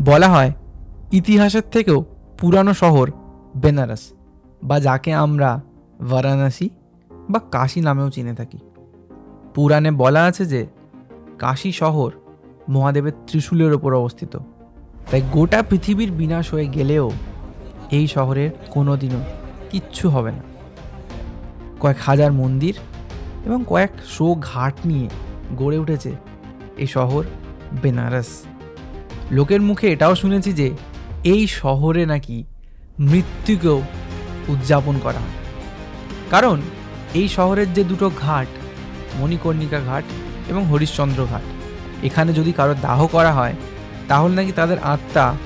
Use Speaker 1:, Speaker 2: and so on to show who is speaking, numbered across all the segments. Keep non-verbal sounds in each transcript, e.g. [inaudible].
Speaker 1: বলা হয়, ইতিহাসের থেকেও পুরানো শহর বেনারস বা যাকে আমরা বারাণসী বা কাশী নামেও চিনে থাকি। পুরাণে বলা আছে যে, কাশী শহর মহাদেবের ত্রিশূলের ওপর অবস্থিত। তাই গোটা পৃথিবীর বিনাশ হয়ে গেলেও এই শহরের কোনো দিনও কিচ্ছু হবে না। কয়েক হাজার মন্দির এবং কয়েক শো ঘাট নিয়ে গড়ে উঠেছে এই শহর বেনারস। লোকের মুখে এটাও শুনেছি যে এই শহরে নাকি মৃত্যুকেও উদযাপন করা হয়। কারণ এই শহরের যে দুটো ঘাট, মণিকর্ণিকা ঘাট এবং হরিশ্চন্দ্র ঘাট, এখানে যদি কারও দাহ করা হয়, তাহলে নাকি তাদের আত্মা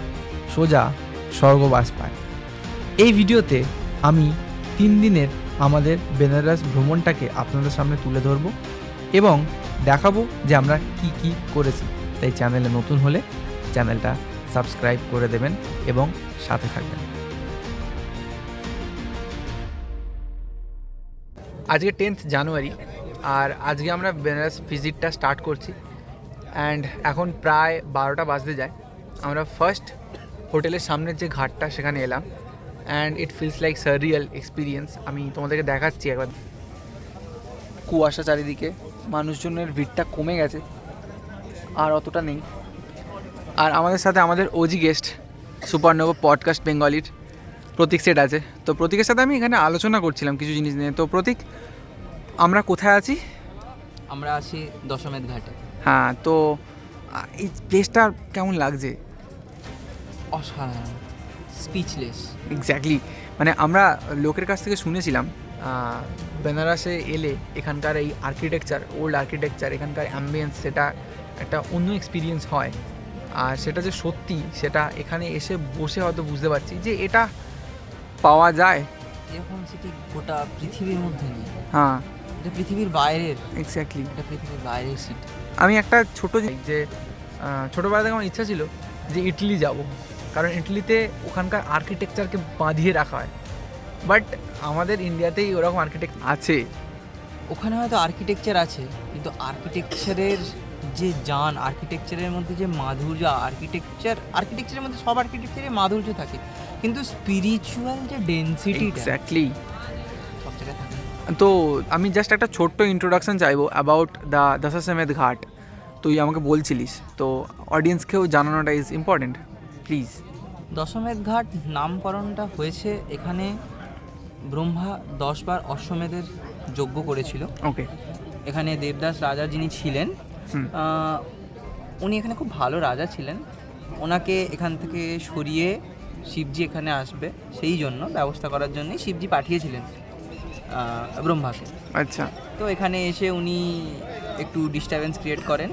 Speaker 1: সোজা স্বর্গবাস পায়। এই ভিডিওতে আমি তিন দিনের আমাদের বেনারস ভ্রমণটাকে আপনাদের সামনে তুলে ধরব এবং দেখাবো যে আমরা কি কি করেছি। তাই চ্যানেলে নতুন হলে চ্যানেলটা সাবস্ক্রাইব করে দেবেন এবং সাথে থাকবেন। আজকে টেন্থ জানুয়ারি, আর আজকে আমরা বেনারস ভিজিটটা স্টার্ট করছি। অ্যান্ড এখন প্রায় বারোটা বাজতে যায়। আমরা ফার্স্ট হোটেলের সামনের যে ঘাটটা, সেখানে এলাম। And it feels like surreal experience. আমি তোমাদেরকে দেখাচ্ছি একবার। কুয়াশা চারিদিকে, মানুষজনের ভিড়টা কমে গেছে। আর অতটা নেই। আর আমাদের সাথে আমাদের ওজি গেস্ট সুপারনোভা পডকাস্ট বেঙ্গলির প্রতীক সেট আছে। তো প্রতীকের সাথে আমি এখানে আলোচনা করছিলাম কিছু জিনিস নিয়ে। তো প্রতীক আমরা কোথায় আছি?
Speaker 2: আমরা আছি দশমেধ ঘাটে।
Speaker 1: হ্যাঁ তো এই প্লেসটা কেমন লাগছে?
Speaker 2: অসাধারণ। স্পিচলেস
Speaker 1: এক্স্যাক্টলি মানে আমরা লোকের কাছ থেকে শুনেছিলাম বেনারসে এলে এখানকার এই আর্কিটেকচার ওল্ড আর্কিটেকচার এখানকার অ্যাম্বিয়েন্স সেটা একটা অন্য এক্সপিরিয়েন্স হয়। আর সেটা যে সত্যি সেটা এখানে এসে বসে হয়তো বুঝতে পারছি যে এটা পাওয়া যায়।
Speaker 2: এরকম সেটি গোটা পৃথিবীর মধ্যে নেই।
Speaker 1: হ্যাঁ।
Speaker 2: এটা পৃথিবীর বাইরের।
Speaker 1: এক্স্যাক্টলি
Speaker 2: এটা পৃথিবীর বাইরের সিটি
Speaker 1: আমি একটা ছোট যে ছোটোবেলা থেকে আমার ইচ্ছা ছিল যে ইটালি যাব। কারণ ইটালিতে ওখানকার আর্কিটেকচারকে বাঁধিয়ে রাখা হয়। বাট আমাদের ইন্ডিয়াতেই ওরকম আর্কিটেক্ট আছে।
Speaker 2: ওখানে হয়তো আর্কিটেকচার আছে কিন্তু আর্কিটেকচারের যে যান আর্কিটেকচারের মধ্যে যে মাধুর্য আর্কিটেকচার আর্কিটেকচারের মধ্যে সব আর্কিটেকচারে মাধুর্য থাকে। কিন্তু স্পিরিচুয়াল যে ডেন্সিটি
Speaker 1: এক্স্যাক্টলি
Speaker 2: সব জায়গায় থাকে।
Speaker 1: তো আমি জাস্ট একটা ছোট্ট ইন্ট্রোডাকশন চাইব অ্যাবাউট দ্য দশাসমেদ ঘাট। তুই আমাকে বলছিলিস তো অডিয়েন্সকেও জানানোটা is important please
Speaker 2: Dashmedh Ghat নামকরণটা হয়েছে এখানে ব্রহ্মা দশবার অশ্বমেধের যজ্ঞ করেছিল।
Speaker 1: ওকে
Speaker 2: এখানে দেবদাস রাজা যিনি ছিলেন উনি এখানে খুব ভালো রাজা ছিলেন। ওনাকে এখান থেকে সরিয়ে শিবজি এখানে আসবে। সেই জন্য ব্যবস্থা করার জন্যই শিবজি পাঠিয়েছিলেন ব্রহ্মাকে।
Speaker 1: আচ্ছা।
Speaker 2: তো এখানে এসে উনি একটু ডিস্টারবেন্স ক্রিয়েট করেন।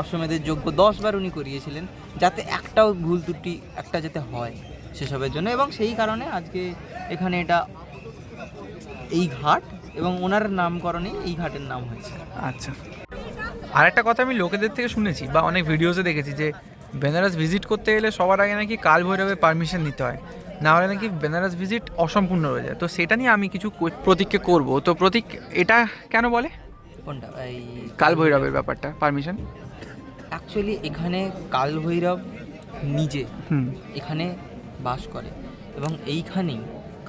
Speaker 2: অশ্বমেধের যোগ্য দশবার উনি করিয়েছিলেন যাতে একটাও ভুল ত্রুটি একটা যাতে হয় সেসবের জন্য। এবং সেই কারণে আজকে এখানে এটা এই ঘাট এবং ওনার নামকরণেই এই ঘাটের নাম হয়েছে।
Speaker 1: আচ্ছা। আর একটা কথা আমি লোকেদের থেকে শুনেছি বা অনেক ভিডিওসে দেখেছি যে বেনারস ভিজিট করতে গেলে সবার আগে নাকি কাল ভৈরবের পারমিশন নিতে হয়। না হলে নাকি বেনারস ভিজিট অসম্পূর্ণ রয়ে যায়। তো সেটা নিয়ে আমি কিছু প্রতীককে করব। তো প্রতীক এটা কেন বলে?
Speaker 2: কোনটা? এই
Speaker 1: কাল ভৈরবের ব্যাপারটা পারমিশন
Speaker 2: অ্যাকচুয়ালি এখানে কাল ভৈরব
Speaker 1: নিজে
Speaker 2: এখানে বাস করে এবং এইখানেই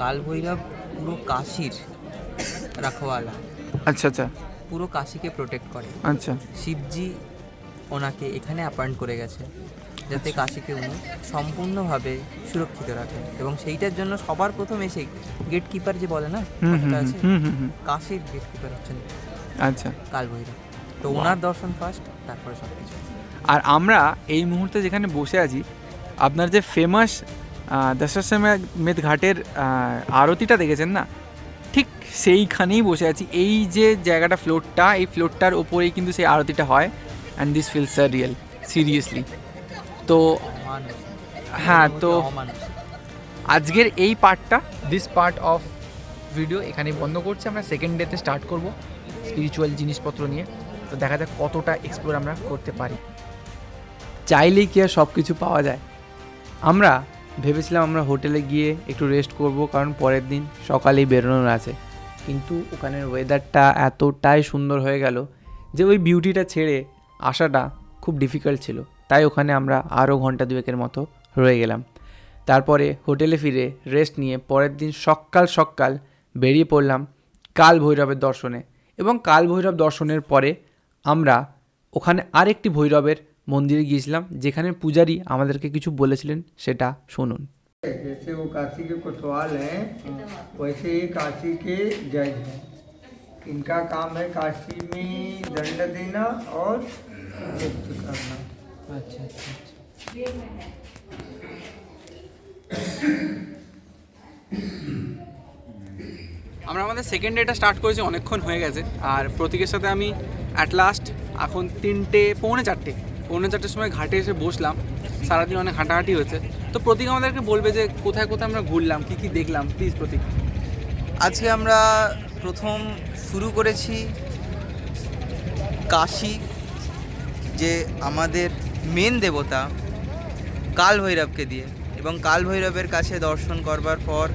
Speaker 2: কাল ভৈরব পুরো কাশির রাখওয়ালা
Speaker 1: আচ্ছা আচ্ছা।
Speaker 2: পুরো কাশীকে প্রোটেক্ট করে।
Speaker 1: আচ্ছা।
Speaker 2: শিবজি ওনাকে এখানে অ্যাপয়েন্ট করে গেছে যাতে কাশীকে উনি সম্পূর্ণভাবে সুরক্ষিত রাখেন এবং সেইটার জন্য সবার প্রথম এসে গেট কিপার যে বলে না কথাটা আছে কাশীর গেট কিপার হচ্ছেন
Speaker 1: আচ্ছা।
Speaker 2: কালভৈরব তো ওনার দর্শন ফার্স্ট তারপরে সব কিছু
Speaker 1: আর আমরা এই মুহূর্তে যেখানে বসে আছি আপনার যে ফেমাস দশাশ্বমেধ ঘাটের আরতিটা দেখেছেন না? ঠিক সেইখানেই বসে আছি। এই যে জায়গাটা ফ্লোরটা এই ফ্লোরটার ওপরেই কিন্তু সেই আরতিটা হয়। And this feels feel real seriously
Speaker 2: তো
Speaker 1: হ্যাঁ তো আজকের এই পার্টটা দিস পার্ট অফ ভিডিও এখানে বন্ধ করছি। আমরা সেকেন্ড ডেতে স্টার্ট করব স্পিরিচুয়াল জিনিসপত্র নিয়ে। তো দেখা যাক কতটা এক্সপ্লোর আমরা করতে পারি। চাইলেই কি আর সব কিছু পাওয়া যায়। আমরা ভেবেছিলাম আমরা হোটেলে গিয়ে একটু রেস্ট করব, কারণ পরের দিন সকালেই বেরোনোর আছে। কিন্তু ওখানের ওয়েদারটা এতটাই সুন্দর হয়ে গেল যে ওই বিউটিটা ছেড়ে আসাটা খুব ডিফিকাল্ট ছিল। তাই ওখানে আমরা আরও ঘণ্টা দুয়েকের মতো রয়ে গেলাম। তারপরে হোটেলে ফিরে রেস্ট নিয়ে পরের দিন সকাল সকাল বেরিয়ে পড়লাম কাল ভৈরবের দর্শনে। এবং কাল ভৈরব দর্শনের পরে আমরা ওখানে আরেকটি ভৈরবের মন্দিরে গিয়েছিলাম যেখানে পূজারী আমাদেরকে কিছু বলেছিলেন সেটা শুনুন
Speaker 3: जैसे वो काशी के कोतवाल हैं वैसे ये काशी के जज हैं इनका काम है काशी में दंड देना और मुक्त करना
Speaker 2: আচ্ছা আচ্ছা
Speaker 4: আমরা আমাদের সেকেন্ড ডেটা স্টার্ট করেছি অনেকক্ষণ হয়ে গেছে আর প্রতীকের সাথে আমি অ্যাট লাস্ট এখন তিনটে পৌনে চারটে পৌনে চারটের সময় ঘাটে এসে বসলাম। সারাদিন অনেক হাঁটাহাঁটি হয়েছে। তো প্রতীক আমাদেরকে বলবে যে, কোথায় কোথায় আমরা ঘুরলাম, কী কী দেখলাম? প্লিজ প্রতীক।
Speaker 2: আজকে আমরা প্রথম শুরু করেছি কাশী, যে আমাদের মেন দেবতা কাল ভৈরবকে দিয়ে। এবং কাল ভৈরবের কাছে দর্শন করবার পর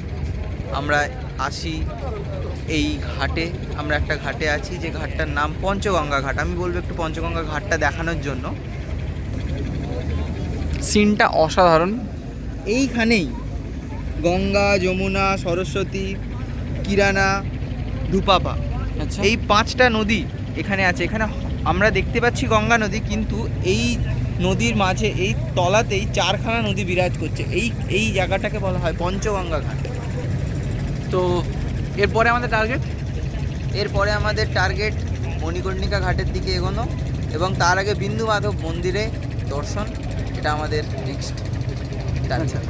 Speaker 2: আমরা আসি এই ঘাটে। আমরা একটা ঘাটে আছি, যে ঘাটটার নাম পঞ্চগঙ্গা ঘাট। আমি বলব একটু পঞ্চগঙ্গা ঘাটটা দেখানোর জন্য।
Speaker 4: সিনটা অসাধারণ।
Speaker 2: এইখানেই গঙ্গা যমুনা সরস্বতী কিরানা ধুপাপা
Speaker 4: আচ্ছা।
Speaker 2: এই পাঁচটা নদী এখানে আছে। এখানে আমরা দেখতে পাচ্ছি গঙ্গা নদী কিন্তু এই নদীর মাঝে এই তলাতেই চারখানা নদী বিরাজ করছে। এই এই জায়গাটাকে বলা হয় পঞ্চগঙ্গা ঘাট।
Speaker 4: তো এরপরে আমাদের টার্গেট
Speaker 2: এরপরে আমাদের টার্গেট মণিকর্ণিকা ঘাটের দিকে এগোনো এবং তার আগে বিন্দু মাধব মন্দিরে দর্শন। এটা আমাদের নেক্সট
Speaker 4: আচ্ছা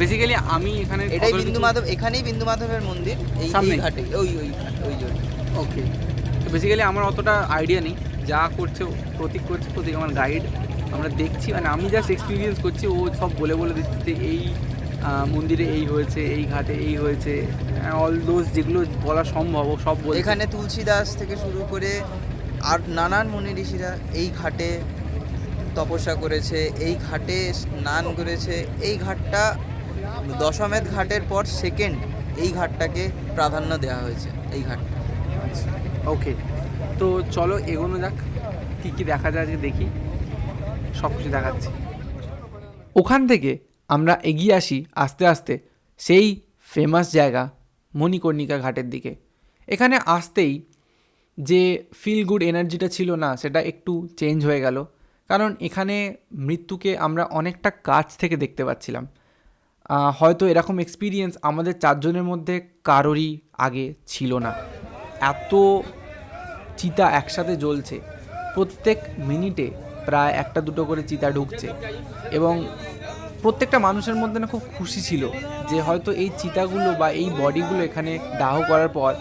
Speaker 4: বেসিক্যালি আমি এখানে
Speaker 2: এটাই বিন্দু মাধব এখানেই বিন্দু মাধবের মন্দির এই ঘাটে ওই ওই ওই জন্য।
Speaker 4: ওকে তো বেসিক্যালি আমার অতটা আইডিয়া নেই। যা করছে প্রতীক করছে প্রতীক আমার গাইড আমরা দেখছি মানে আমি জাস্ট এক্সপিরিয়েন্স করছি ও সব বলে বলে দিচ্ছে যে এই মন্দিরে এই হয়েছে এই ঘাটে এই হয়েছে। অল দোজ যেগুলো বলা সম্ভব ও সব
Speaker 2: এখানে তুলসীদাস থেকে শুরু করে আর নানান মুনি ঋষিরা এই ঘাটে তপস্যা করেছে, এই ঘাটে স্নান করেছে, এই ঘাটটা দশমেধ ঘাটের পর সেকেন্ড এই ঘাটটাকে প্রাধান্য দেওয়া হয়েছে, এই ঘাটটা।
Speaker 4: ওকে তো চলো এগোনো যাক, কী কী দেখা যায় আজকে দেখি, সব কিছু দেখাচ্ছি।
Speaker 1: ওখান থেকে আমরা এগিয়ে আসি আস্তে আস্তে সেই ফেমাস জায়গা মণিকর্ণিকা ঘাটের দিকে। এখানে আসতেই যে ফিল গুড এনার্জিটা ছিল না, সেটা একটু চেঞ্জ হয়ে গেল। কারণ এখানে মৃত্যুকে আমরা অনেকটা কাছ থেকে দেখতে পাচ্ছিলাম। হয়তো এরকম এক্সপিরিয়েন্স আমাদের চারজনের মধ্যে কারোরই আগে ছিল না। এত চিতা একসাথে জ্বলছে। প্রত্যেক মিনিটে প্রায় একটা দুটো করে চিতা ঢুকছে এবং প্রত্যেকটা মানুষের মধ্যে না খুব খুশি ছিল যে হয়তো এই চিতাগুলো বা এই বডিগুলো এখানে দাহ করার পর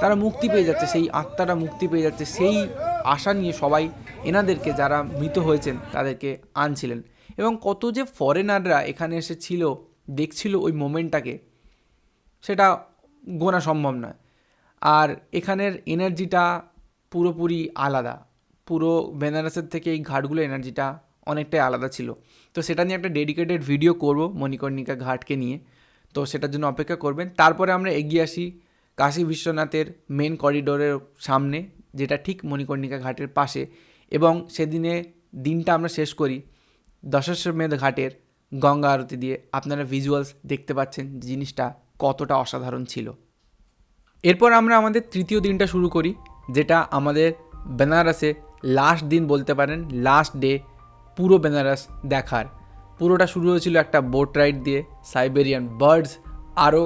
Speaker 1: তারা মুক্তি পেয়ে যাচ্ছে, সেই আত্মাটা মুক্তি পেয়ে যাচ্ছে, সেই আশা নিয়ে সবাই এনাদেরকে যারা মৃত হয়েছেন তাদেরকে আনছিলেন। এবং কত যে ফরেনাররা এখানে এসে ছিল, দেখছিল ওই মোমেন্টটাকে, সেটা গোনা সম্ভব নয়। আর এখানের এনার্জিটা পুরোপুরি আলাদা। পুরো বেনারসের থেকে এই ঘাটগুলো এনার্জিটা অনেকটাই আলাদা ছিল। তো সেটা নিয়ে একটা ডেডিকেটেড ভিডিও করব মণিকর্ণিকা ঘাটকে নিয়ে। তো সেটার জন্য অপেক্ষা করবেন। তারপরে আমরা এগিয়ে আসি কাশী বিশ্বনাথের মেন করিডোরের সামনে। যেটা ঠিক মণিকর্ণিকা ঘাটের পাশে এবং সেদিনে দিনটা আমরা শেষ করি দশাশ্বমেধ ঘাটের গঙ্গা আরতি দিয়ে। আপনারা ভিজুয়ালস দেখতে পাচ্ছেন জিনিসটা কতটা অসাধারণ ছিল। এরপর আমরা আমাদের তৃতীয় দিনটা শুরু করি, যেটা আমাদের বেনারসে লাস্ট দিন বলতে পারেন লাস্ট ডে পুরো বেনারস দেখার। পুরোটা শুরু হয়েছিল একটা বোট রাইড দিয়ে সাইবেরিয়ান বার্ডস আরও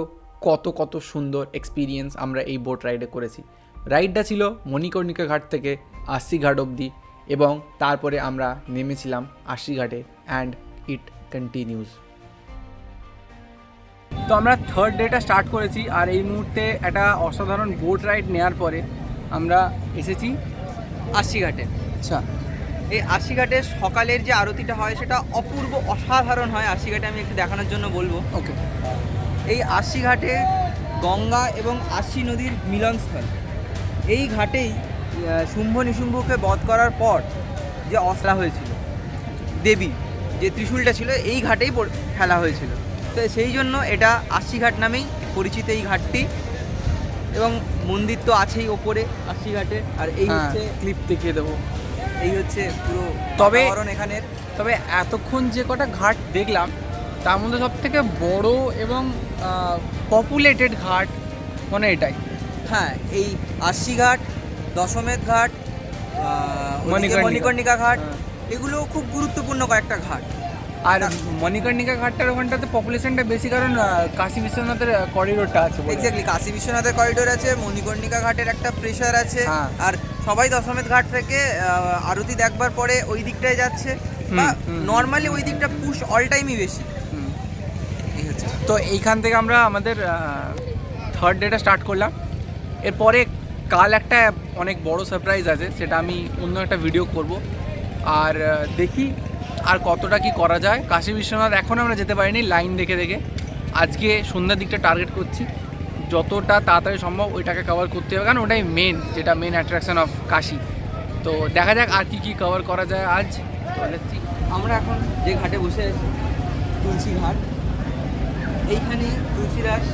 Speaker 1: কত কত সুন্দর এক্সপিরিয়েন্স আমরা এই বোট রাইডে করেছি। রাইডটা ছিল মণিকর্ণিকা ঘাট থেকে আশি ঘাট অবধি এবং তারপরে আমরা নেমেছিলাম আশি ঘাটে অ্যান্ড ইট কন্টিনিউস
Speaker 4: তো আমরা থার্ড ডেটা স্টার্ট করেছি আর এই মুহূর্তে একটা অসাধারণ বোট রাইড নেওয়ার পরে আমরা এসেছি
Speaker 2: আশি ঘাটে।
Speaker 4: আচ্ছা।
Speaker 2: এই আশি ঘাটে সকালের যে আরতিটা হয় সেটা অপূর্ব অসাধারণ হয়। আশি ঘাটে আমি একটু দেখানোর জন্য বলব।
Speaker 4: ওকে
Speaker 2: এই আশি ঘাটে গঙ্গা এবং আশি নদীর মিলনস্থল। এই ঘাটেই শুম্ভ নিশুম্ভকে বধ করার পর যে অসলা হয়েছিল দেবী যে ত্রিশূলটা ছিল এই ঘাটেই ফেলা হয়েছিল। তো সেই জন্য এটা আশি ঘাট নামেই পরিচিত এই ঘাটটি এবং মন্দির তো আছেই ওপরে আশি ঘাটে। আর এই হচ্ছে
Speaker 4: ক্লিপ হ্যাঁ, দেখিয়ে দেবো।
Speaker 2: এই হচ্ছে পুরো
Speaker 4: তবে-
Speaker 2: এখানের।
Speaker 4: তবে এতক্ষণ যে কটা ঘাট দেখলাম তার মধ্যে সব থেকে বড় এবং পপুলেটেড ঘাট মানে এটাই।
Speaker 2: হ্যাঁ এই আশি ঘাট দশমেধ ঘাট
Speaker 4: মণিকর্ণিকা।
Speaker 2: ঘাট
Speaker 4: হ্যাঁ।
Speaker 2: এগুলো খুব গুরুত্বপূর্ণ কয়েকটা ঘাট
Speaker 4: আর মণিকর্ণিকা ঘাটটার ওখানটাতে পপুলেশনটা বেশি কারণ কাশী বিশ্বনাথের করিডোরটা আছে।
Speaker 2: এক্স্যাক্টলি কাশী বিশ্বনাথের করিডোর আছে মণিকর্ণিকা ঘাটের একটা প্রেশার আছে
Speaker 4: হ্যাঁ।
Speaker 2: আর সবাই দশমেধ ঘাট থেকে আরতি দেখবার পরে ওই দিকটায় যাচ্ছে বা। নর্মালি ওই দিকটা পুশ অল টাইমই বেশি
Speaker 4: তো এইখান থেকে আমরা আমাদের থার্ড ডেটা স্টার্ট করলাম এরপরে কাল একটা অনেক বড় সারপ্রাইজ আছে, সেটা আমি অন্য একটা ভিডিও করব। আর দেখি আর কতটা কি করা যায়। কাশী বিশ্বনাথ এখন আমরা যেতে পারিনি লাইন দেখে দেখে। আজকে সন্ধ্যার দিকটা টার্গেট করছি। যতটা তাড়াতাড়ি সম্ভব ওইটাকে কভার করতে হবে, কারণ ওটাই মেন যেটা মেন অ্যাট্রাকশন অফ কাশি। তো দেখা যাক আর কি কি কভার করা যায় আজ।
Speaker 2: আমরা এখন যে ঘাটে বসে তুলসী ঘাট এইখানে তুলসীদাস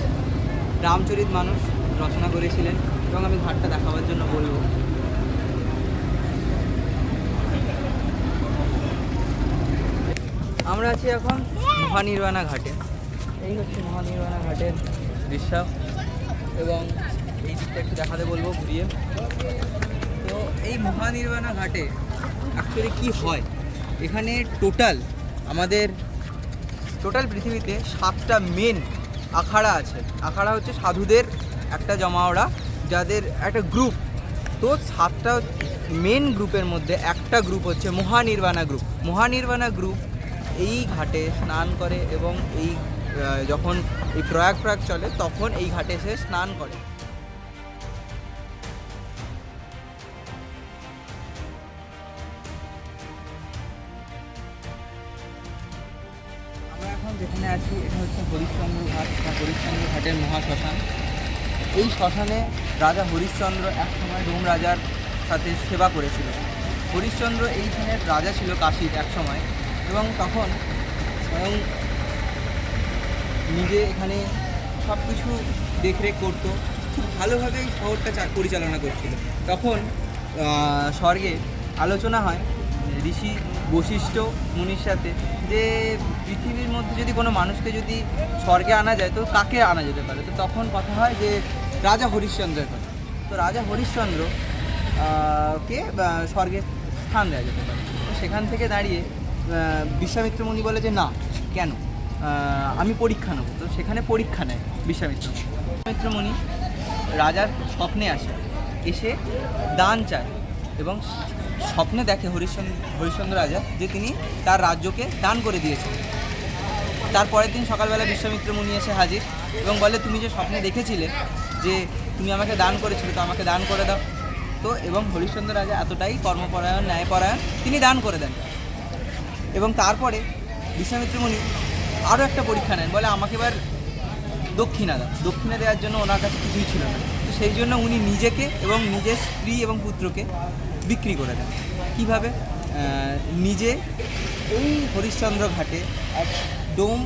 Speaker 2: রামচরিত মানুষ রচনা করেছিলেন এবং আমি ঘাটটা দেখাবার জন্য বলব। আমরা আছি এখন মহানির্বাণা ঘাটে। এই হচ্ছে মহানির্বাণা ঘাটের দৃশ্য এবং এই দিকটা একটু দেখাতে বলব ঘুরিয়ে। তো এই মহানির্বাণা ঘাটে অ্যাকচুয়ালি কি হয়? এখানে টোটাল আমাদের টোটাল পৃথিবীতে সাতটা মেন আখাড়া আছে। আখাড়া হচ্ছে সাধুদের একটা জমাওড়া যাদের একটা গ্রুপ তো সাতটা মেন গ্রুপের মধ্যে একটা গ্রুপ হচ্ছে মহানির্বাণা গ্রুপ মহানির্বাণা গ্রুপ এই ঘাটে স্নান করে এবং এই যখন এই প্রয়াগ প্রয়াগ চলে, তখন এই ঘাটে সে স্নান করে। শ্মশানে রাজা হরিশ্চন্দ্র এক সময় ডোম রাজার সাথে সেবা করেছিল। হরিশ্চন্দ্র এইখানের রাজা ছিল কাশীর এক সময় এবং তখন স্বয়ং নিজে এখানে সব কিছু দেখরেখ করতো, খুব ভালোভাবে এই শহরটা পরিচালনা করছিল। তখন স্বর্গে আলোচনা হয়, ঋষি বশিষ্ঠ মুনির সাথে যে পৃথিবীর মধ্যে যদি কোনো মানুষকে যদি স্বর্গে আনা যায়, তো কাকে আনা যেতে পারে? তো তখন কথা হয় যে রাজা হরিশ্চন্দ্রের কথা তো রাজা হরিশ্চন্দ্র কে স্বর্গে স্থান দেওয়া যেতে পারে। তো সেখান থেকে দাঁড়িয়ে বিশ্বামিত্র মুনি বলে যে, না, কেন? আমি পরীক্ষা নেব। তো সেখানে পরীক্ষা নেয় বিশ্বামিত্র। বিশ্বামিত্র মুনি রাজার স্বপ্নে আসে, এসে দান চায় এবং স্বপ্নে দেখে হরিশ্চন্দ্র হরিশ্চন্দ্র রাজা যে তিনি তার রাজ্যকে দান করে দিয়েছেন। তারপরের দিন সকালবেলা বিশ্বামিত্র মুনি এসে হাজির। এবং বলে, তুমি যে স্বপ্নে দেখেছিলে যে তুমি আমাকে দান করেছিলে, তো আমাকে দান করে দাও। তো এবং হরিশ্চন্দ্র রাজা এতটাই কর্মপরায়ণ, ন্যায়পরায়ণ, তিনি দান করে দেন। এবং তারপরে বিশ্বামিত্র মুনি আরও একটা পরীক্ষা নেন, বলে, আমাকে এবার দক্ষিণা দাও। দক্ষিণা দেওয়ার জন্য ওনার কাছে কিছুই ছিল না। তো সেই জন্য উনি নিজেকে এবং নিজের স্ত্রী এবং পুত্রকে বিক্রি করে দেন। কীভাবে? নিজে এই হরিশ্চন্দ্র ঘাটে এক ডোম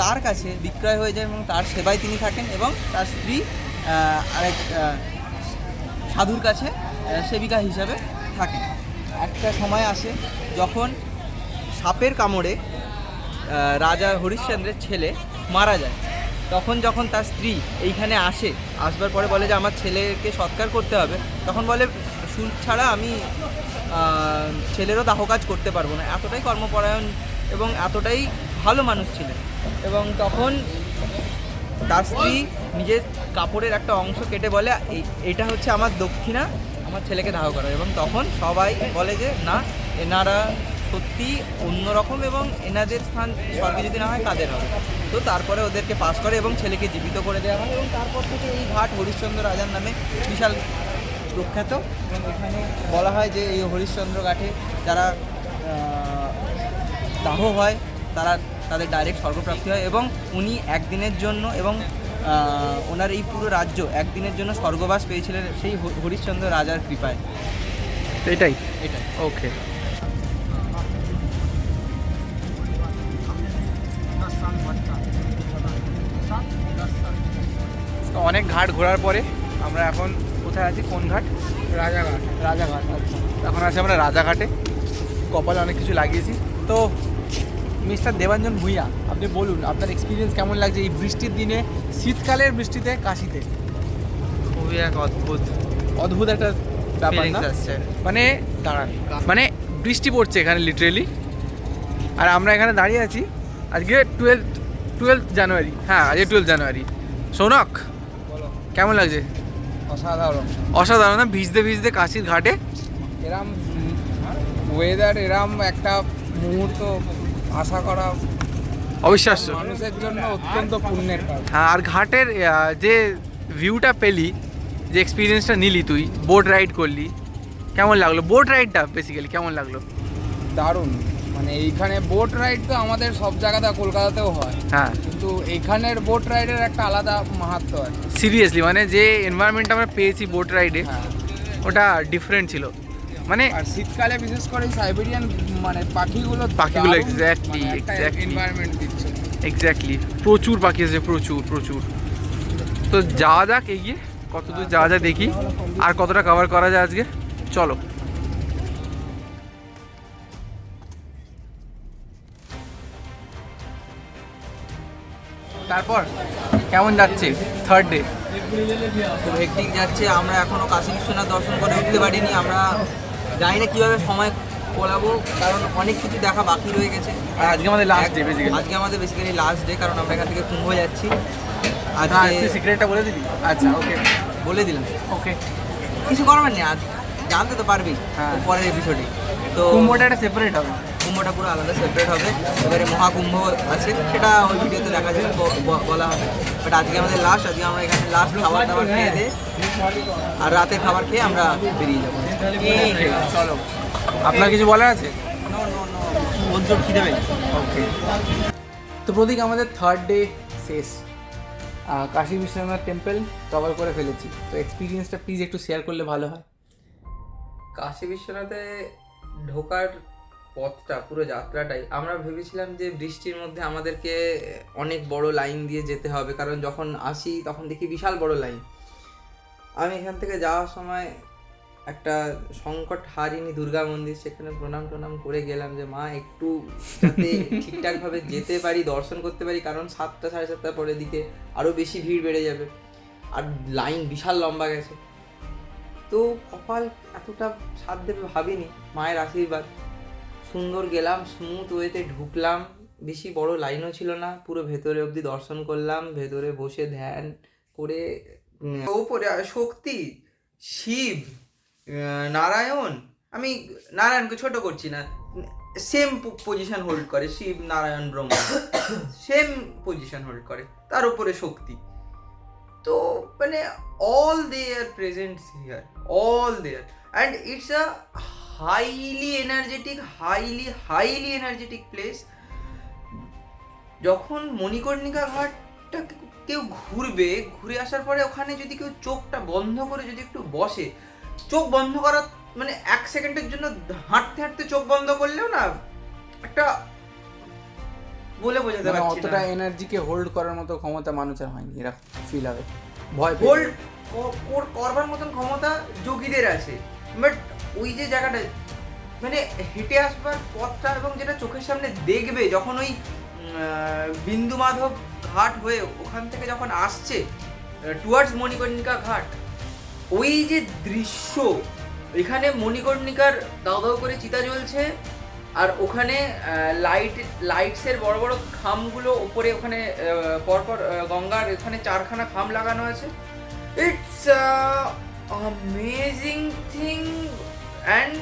Speaker 2: তার কাছে বিক্রয় হয়ে যায় এবং তার সেবায় তিনি থাকেন এবং তার স্ত্রী আরেক সাধুর কাছে সেবিকা হিসাবে থাকেন। একটা সময় আসে যখন সাপের কামড়ে রাজা হরিশ্চন্দ্রের ছেলে মারা যায়। তখন যখন তার স্ত্রী এইখানে আসে, আসবার পরে বলে যে আমার ছেলেকে সৎকার করতে হবে, তখন বলে শুল ছাড়া আমি ছেলেরও দাহ কাজ করতে পারব না। এতটাই কর্মপরায়ণ এবং এতটাই ভালো মানুষ ছিলেন। এবং তখন তার স্ত্রী নিজের কাপড়ের একটা অংশ কেটে বলে, "এই- এটা হচ্ছে আমার দক্ষিণা, আমার ছেলেকে দাহ করা। এবং তখন সবাই বলে যে, না, এনারা সত্যি অন্যরকম এবং এনাদের স্থান স্বর্গে যদি না হয় কাদের হবে। তো তারপরে ওদেরকে পাস করে এবং ছেলেকে জীবিত করে দেওয়া হয় এবং তারপর থেকে এই ঘাট হরিশ্চন্দ্র রাজার নামে বিশাল প্রখ্যাত। এবং এখানে বলা হয় যে, এই হরিশ্চন্দ্র ঘাটে যারা দাহ হয়, তারা তাদের ডাইরেক্ট স্বর্গপ্রাপ্তি হয় এবং উনি একদিনের জন্য এবং ওনার এই পুরো রাজ্য একদিনের জন্য স্বর্গবাস পেয়েছিলেন সেই হরিশ্চন্দ্র রাজার কৃপায়।
Speaker 4: এটাই?
Speaker 2: এটাই।
Speaker 4: ওকে অনেক ঘাট ঘোরার পরে আমরা এখন কোথায় আছি? কোন ঘাট? রাজাঘাট। রাজাঘাট আচ্ছা। এখন আছি আমরা রাজাঘাটে। কপালে অনেক কিছু লাগিয়েছি।
Speaker 1: তো মিস্টার দেবাঞ্জন ভূঁইয়া আপনি বলুন আপনার এক্সপিরিয়েন্স কেমন লাগছে এই বৃষ্টির দিনে শীতকালের বৃষ্টিতে কাশিতে?
Speaker 2: খুবই এক অদ্ভুত
Speaker 1: অদ্ভুত একটা ব্যাপার না? মানে দাঁড়ান। মানে বৃষ্টি পড়ছে এখানে লিটারেলি আর আমরা এখানে দাঁড়িয়ে আছি আজকে টুয়েলভ টুয়েলভ জানুয়ারি হ্যাঁ আজকে টুয়েলভ জানুয়ারি সৌনক কেমন লাগছে?
Speaker 5: অসাধারণ।
Speaker 1: অসাধারণ না? ভিজতে ভিজতে কাশির ঘাটে?
Speaker 5: এরম ওয়েদার এরম একটা মুহূর্ত আশা করা
Speaker 1: অবিশ্বাস্য।
Speaker 5: মানুষের জন্য অত্যন্ত পুণ্যের কাজ।
Speaker 1: হ্যাঁ আর ঘাটের যে ভিউটা পেলি যে এক্সপিরিয়েন্সটা নিলি তুই বোট রাইড করলি কেমন লাগল? বোট রাইডটা বেসিক্যালি কেমন লাগল?
Speaker 5: দারুণ। মানে এইখানে বোট রাইড তো আমাদের সব জায়গাতে কলকাতাতেও হয়।
Speaker 1: হ্যাঁ।
Speaker 5: কিন্তু এইখানের বোট রাইডের একটা আলাদা মাহাত্ম আছে।
Speaker 1: সিরিয়াসলি মানে যে এনভায়রনমেন্ট আমরা পেয়েছি বোট রাইডে
Speaker 5: হ্যাঁ।
Speaker 1: ওটা ডিফারেন্ট ছিল। মানে
Speaker 5: আর শীতকালে বিশেষ করে সাইবেরিয়ান মানে পাখিগুলো
Speaker 1: পাখিগুলো
Speaker 5: একটা
Speaker 1: exactly.
Speaker 5: এনভায়রনমেন্ট দিচ্ছে।
Speaker 1: এক্স্যাক্টলি প্রচুর পাখি আছে প্রচুর প্রচুর। তো যাওয়া যাক এগিয়ে। কত দূর যাওয়া যায় দেখি। আর কতটা কভার করা যায় আজকে? চলো। তারপর কেমন যাচ্ছে? থার্ড ডে
Speaker 2: খুব হেক্টিক যাচ্ছে আমরা এখনও কাশী বিশ্বনাথ দর্শন করে উঠতে পারিনি আমরা জানি না কীভাবে সময় কোলাবো কারণ অনেক কিছু দেখা বাকি রয়ে গেছে।
Speaker 1: আর আজকে আমাদের লাস্ট ডে বেসিক্যালি
Speaker 2: আজকে আমাদের বেসিক্যালি লাস্ট ডে কারণ আমরা এখান থেকে কুম্ভ যাচ্ছি। আজকে
Speaker 1: সিক্রেটটা বলে দিবি? আচ্ছা ওকে
Speaker 2: বলে দিলাম।
Speaker 1: ওকে
Speaker 2: কিছু করার নেই আজ জানতে তো পারবি
Speaker 1: হ্যাঁ।
Speaker 2: পরের এপিসোডে তো
Speaker 1: কুম্ভটা একটা সেপারেট হবে।
Speaker 2: কুম্ভটা পুরো আলাদা সেপারেট হবে। এবারে মহাকুম্ভ আছে সেটা ওই ভিডিওতে দেখা যাবে বলা হবে। বাট আজকে আমাদের লাস্ট আজকে আমরা এখানে লাস্ট খাবার দাবার খেয়ে দিয়ে আর রাতের খাবার খেয়ে আমরা বেরিয়ে যাব।
Speaker 1: চলো আপনার কিছু বলার আছে? ওকে তো প্রতীক আমাদের থার্ড ডে শেষ। কাশী বিশ্বনাথ টেম্পল কভার করে ফেলেছি। তো এক্সপিরিয়েন্সটা প্লিজ একটু শেয়ার করলে ভালো হয়।
Speaker 2: কাশী বিশ্বনাথে ঢোকার পথটা পুরো যাত্রাটাই আমরা ভেবেছিলাম যে বৃষ্টির মধ্যে আমাদেরকে অনেক বড় লাইন দিয়ে যেতে হবে। কারণ যখন আসি তখন দেখি বিশাল বড় লাইন আমি এখান থেকে যাওয়ার সময় একটা সংকট হারিনি দুর্গা মন্দির সেখানে প্রণাম টনাম করে গেলাম যে মা একটু যাতে [laughs] ঠিকঠাকভাবে যেতে পারি দর্শন করতে পারি কারণ সাতটা সাড়ে সাতটা পরের দিকে আরও বেশি ভিড় বেড়ে যাবে। আর লাইন বিশাল লম্বা গেছে। তো কপাল এতটা সাথ দেবে ভাবিনি মায়ের আশীর্বাদ। সুন্দর গেলাম স্মুথ ওয়েতে ঢুকলাম। বেশি বড় লাইনও ছিল না পুরো ভেতরে অবধি দর্শন করলাম ভেতরে বসে ধ্যান করে ওপরে শক্তি শিব। নারায়ণ? আমি নারায়ণকে ছোট করছি না। সেম পজিশন হোল্ড করে Shiv, Narayan Brahma same position hold করে। তার উপরে শক্তি। তো মানে all they are present here all there and it's a highly energetic highly highly energetic place যখন মণিকর্ণিকা ঘাটটা কেউ ঘুরবে, ঘুরে আসার পরে ওখানে যদি কেউ চোখটা বন্ধ করে যদি একটু বসে চোখ বন্ধ করা মানে এক সেকেন্ডের জন্য হাঁটতে হাঁটতে চোখ বন্ধ করলেও না একটা বলে বোঝাতে
Speaker 1: মানে
Speaker 2: পারছি
Speaker 1: অতটা এনার্জিকে হোল্ড করার মতো ক্ষমতা মানুষের হয়নি এরকম ফিল হবে। ভয়
Speaker 2: হোল্ড করবার মতন ক্ষমতা যোগীদের আছে। বাট ওই যে জায়গাটা মানে হেঁটে আসবার পথটা এবং যেটা চোখের সামনে দেখবে যখন ওই বিন্দু মাধব ঘাট হয়ে ওখান থেকে যখন আসছে টুয়ার্ডস মণিকর্ণিকা ঘাট ওই যে দৃশ্য, এখানে মণিকর্ণিকার দাও দাও করে চিতা জ্বলছে, আর ওখানে লাইট লাইটসের বড় বড় খামগুলো ওপরে ওখানে পরপর গঙ্গার এখানে চারখানা খাম লাগানো আছে। ইটস অ্যামেজিং থিং অ্যান্ড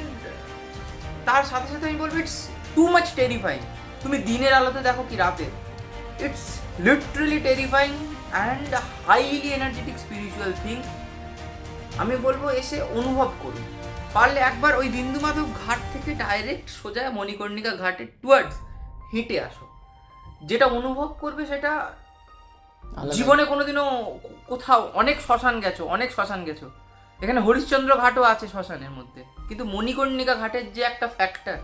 Speaker 2: তার সাথে সাথে আমি বলব ইটস টু মাচ টেরিফাইং তুমি দিনের আলোতে দেখো কি রাতে। It's literally terrifying and highly energetic spiritual thing আমি বলব এসে অনুভব করুন। পারলে একবার ওই বিন্দু মাধব ঘাট থেকে ডাইরেক্ট সোজা মণিকর্ণিকা ঘাটে টুয়ার্ডস হেঁটে আসো। যেটা অনুভব করবে সেটা জীবনে কোনোদিনও কোথাও অনেক শ্মশান গেছো অনেক শ্মশান গেছো। এখানে হরিশ্চন্দ্র ঘাটও আছে শ্মশানের মধ্যে। কিন্তু মণিকর্ণিকা ঘাটের যে একটা ফ্যাক্টর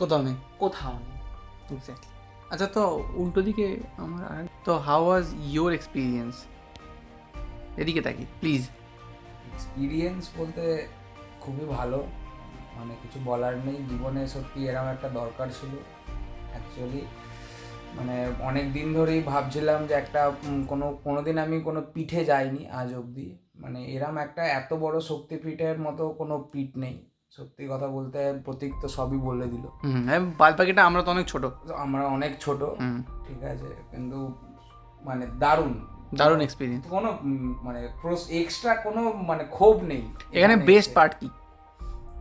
Speaker 1: কোথাও নেই।
Speaker 2: কোথাও নেই।
Speaker 1: এক্স্যাক্টলি আচ্ছা তো উল্টো দিকে আমার তো হাউ ওয়াজ ইয়োর এক্সপিরিয়েন্স এদিকে তাকি প্লিজ
Speaker 5: এক্সপিরিয়েন্স বলতে খুবই ভালো। মানে কিছু বলার নেই। জীবনে সত্যি এরকম একটা দরকার ছিল। অ্যাকচুয়ালি মানে অনেক দিন ধরেই ভাবছিলাম যে একটা কোনো কোনো দিন আমি কোনো পিঠে যাইনি আজ অবধি। মানে এরম একটা এত বড় শক্তিপীঠের মতো কোনো পিঠ নেই। সত্যি কথা বলতে প্রতীক তো সবই বলে দিল।
Speaker 1: হ্যাঁ বাদ বাকিটা আমরা তো অনেক ছোট।
Speaker 5: আমরা অনেক ছোট। ঠিক আছে? কিন্তু মানে দারুণ।
Speaker 1: দারুণ এক্সপিরিয়েন্স
Speaker 5: কোনো মানে এক্সট্রা কোনো মানে ক্ষোভ নেই।
Speaker 1: এখানে বেস্ট পার্ট কি?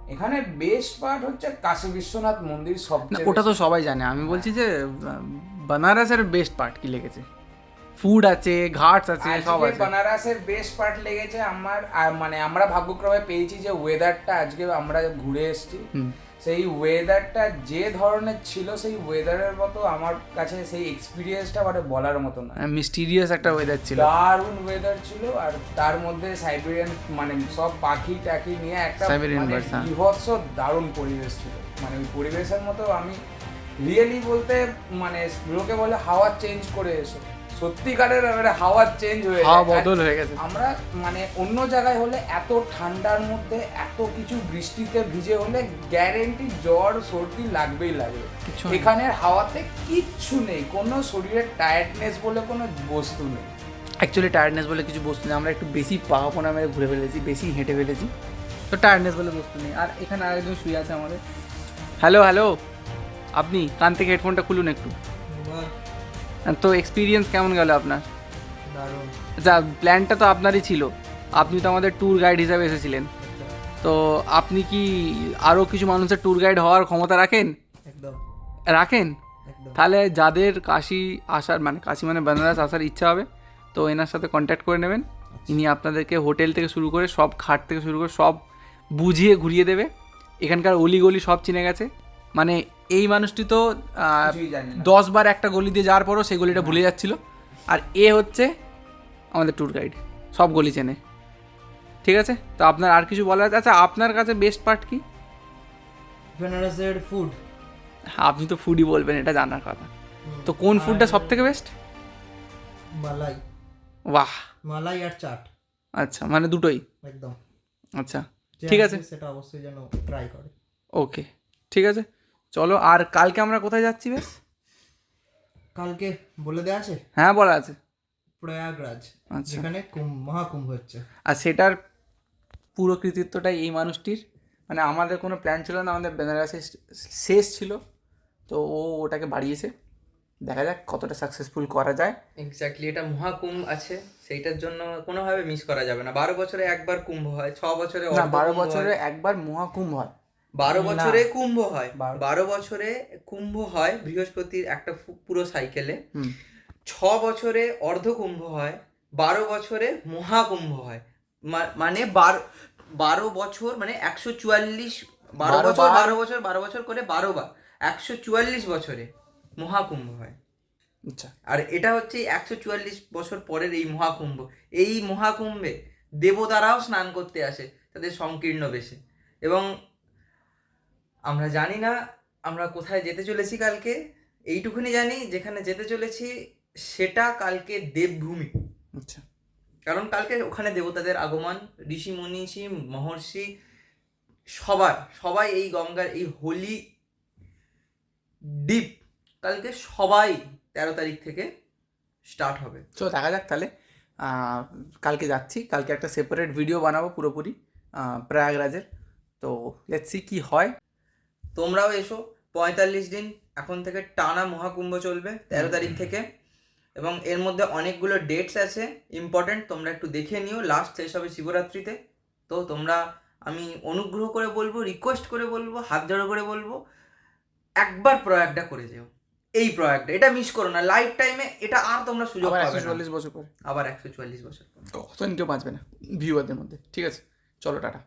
Speaker 5: এখানে বেস্ট পার্ট হচ্ছে কাশী বিশ্বনাথ মন্দির সব
Speaker 1: ওটা তো সবাই জানে। আমি বলছি যে আহ, বানারসের বেস্ট পার্ট কি লেগেছে? ফুড আছে ঘাটস আছে সব আছে।
Speaker 5: বানারসের বেস্ট পার্ট লেগেছে আমার মানে আমরা ভাগ্যক্রমে পেয়েছি যে ওয়েদারটা আজকে আমরা ঘুরে এসেছি। সেই ওয়েদারটা যে ধরনের ছিল সেই ওয়েদারের মতো আমার কাছে সেই এক্সপিরিয়েন্সটা মানে বলার মতো না
Speaker 1: মিস্টিরিয়াস একটা ওয়েদার ছিল।
Speaker 5: দারুণ ওয়েদার ছিল আর তার মধ্যে সাইবেরিয়ান মানে সব পাখি টাখি নিয়ে একটা মানে
Speaker 1: হ্যাঁ।
Speaker 5: বিভৎস দারুণ পরিবেশ ছিল। মানে ওই পরিবেশের মতো আমি রিয়েলি বলতে মানে লোকে বলে হাওয়া চেঞ্জ করে এসো। সত্যিকারের এবারে হাওয়া চেঞ্জ হয়ে
Speaker 1: হাওয়া বদল হয়ে গেছে।
Speaker 5: আমরা মানে অন্য জায়গায় হলে এত ঠান্ডার মধ্যে এত কিছু বৃষ্টিতে ভিজে হলে গ্যারেন্টি জ্বর সর্দি লাগবেই লাগবে। এখানের হাওয়াতে কিচ্ছু নেই। কোনো শরীরের টায়ার্ডনেস বলে কোনো বস্তু নেই।
Speaker 1: অ্যাকচুয়ালি টায়ার্ডনেস বলে কিছু বস্তু নেই। আমরা একটু বেশি পাহাপনা মেরে ঘুরে ফেলেছি বেশি হেঁটে ফেলেছি। তো টায়ার্ডনেস বলে বস্তু নেই। আর এখানে আরেকজন শুয়ে আছে আমাদের। হ্যালো হ্যালো আপনি কান থেকে হেডফোনটা খুলুন একটু। তো এক্সপিরিয়েন্স কেমন গেল আপনার?
Speaker 6: দারুণ।
Speaker 1: আচ্ছা প্ল্যানটা তো আপনারই ছিল। আপনি তো আমাদের ট্যুর গাইড হিসাবে এসেছিলেন। তো আপনি কি আরও কিছু মানুষের ট্যুর গাইড হওয়ার ক্ষমতা রাখেন?
Speaker 6: একদম।
Speaker 1: রাখেন? তাহলে যাদের কাশি আসার মানে কাশি মানে বেনারস আসার ইচ্ছা হবে তো এনার সাথে কন্ট্যাক্ট করে নেবেন। ইনি আপনাদেরকে হোটেল থেকে শুরু করে সব খাট থেকে শুরু করে সব বুঝিয়ে ঘুরিয়ে দেবে। এখানকার অলিগলি সব চিনে গেছে। মানে এই মানুষটি তো দশ বার একটা গলি দিয়ে যাওয়ার পরও সেই গলিটা ভুলে যাচ্ছিল। আর এ হচ্ছে আমাদের ট্যুর গাইড সব গলি চেনে। ঠিক আছে? তো আপনার আর কিছু বলার আছে? আচ্ছা আপনার কাছে বেস্ট পার্ট কি?
Speaker 4: বেনারসের ফুড
Speaker 1: আপনি তো ফুডই বলবেন এটা জানার কথা। তো কোন ফুডটা সব থেকে বেস্ট
Speaker 4: মালাই।
Speaker 1: বাহ!
Speaker 4: মালাই আর চাট।
Speaker 1: আচ্ছা মানে দুটোই?
Speaker 4: একদম।
Speaker 1: আচ্ছা ঠিক আছে।
Speaker 4: সেটা অবশ্যই যেন ট্রাই করে।
Speaker 1: ওকে ঠিক আছে? চলো আর কালকে আমরা কোথায় যাচ্ছি বেশ?
Speaker 4: কালকে বলে দেওয়া আছে
Speaker 1: হ্যাঁ বলা আছে।
Speaker 4: প্রয়াগরাজ
Speaker 1: আচ্ছা।
Speaker 4: যেখানে মহাকুম্ভ হচ্ছে।
Speaker 1: আর সেটার পুরো কৃতিত্বটাই এই মানুষটির। মানে আমাদের কোনো প্ল্যান ছিল না আমাদের বেনারসে শেষ ছিল। তো ও ওটাকে বাড়িয়েছে। দেখা যাক কতটা সাকসেসফুল করা যায়।
Speaker 2: এক্স্যাক্টলি এটা মহাকুম্ভ আছে। সেইটার জন্য কোনোভাবে মিস করা যাবে না। বারো বছরে একবার কুম্ভ হয় ছ বছরে
Speaker 1: না বারো বছরে একবার মহাকুম্ভ হয়।
Speaker 2: বারো বছরে কুম্ভ হয়।
Speaker 5: বারো-
Speaker 2: বছরে কুম্ভ হয় বৃহস্পতির একটা পুরো সাইকেলে। ছ বছরে অর্ধ কুম্ভ হয় বারো বছরে মহাকুম্ভ হয়। মানে বারো বারো বছর মানে একশো চুয়াল্লিশ বারো
Speaker 1: বারো
Speaker 2: বছর
Speaker 1: বারো
Speaker 2: বছর বারো বছর করে বারো বার। একশো চুয়াল্লিশ বছরে মহাকুম্ভ হয়।
Speaker 1: আচ্ছা।
Speaker 2: আর এটা হচ্ছে একশো চুয়াল্লিশ বছর পরের এই মহাকুম্ভ। এই মহাকুম্ভে দেবতারাও স্নান করতে আসে তাদের সংকীর্ণ বেশে। এবং আমরা জানি না আমরা কোথায় যেতে চলেছি কালকে। এইটুকুনি জানি যেখানে যেতে চলেছি সেটা কালকে দেবভূমি।
Speaker 1: আচ্ছা।
Speaker 2: কারণ কালকে ওখানে দেবতাদের আগমন ঋষি মনীষী মহর্ষি সবার সবাই এই গঙ্গার এই হোলি ডিপ কালকে সবাই তেরো তারিখ থেকে স্টার্ট হবে।
Speaker 1: তো দেখা যাক তাহলে। কালকে যাচ্ছি। কালকে একটা সেপারেট ভিডিও বানাবো পুরোপুরি প্রয়াগরাজের। তো লেটসি কি হয়।
Speaker 2: তোমরাও এসো পঁয়তাল্লিশ দিন এখন থেকে টানা মহাকুম্ভ চলবে তেরো তারিখ থেকে। এবং এর মধ্যে অনেকগুলো ডেটস আছে ইম্পর্টেন্ট তোমরা একটু দেখে নিও লাস্ট শেষ হবে শিবরাত্রিতে। তো তোমরা আমি অনুগ্রহ করে বলব রিকোয়েস্ট করে বলব হাত জড়ো করে বলব একবার প্রয়াগটা করে যেও। এই প্রয়াগটা এটা মিস করো না লাইফ টাইমে এটা আর তোমরা সুযোগ পাবে
Speaker 1: একশো
Speaker 2: না
Speaker 1: চল্লিশ বছর পরে।
Speaker 2: আবার একশো চুয়াল্লিশ বছর পর।
Speaker 1: কতদিন কেউ বাঁচবে না ভিউয়ারদের মধ্যে ঠিক আছে? চলো টাটা।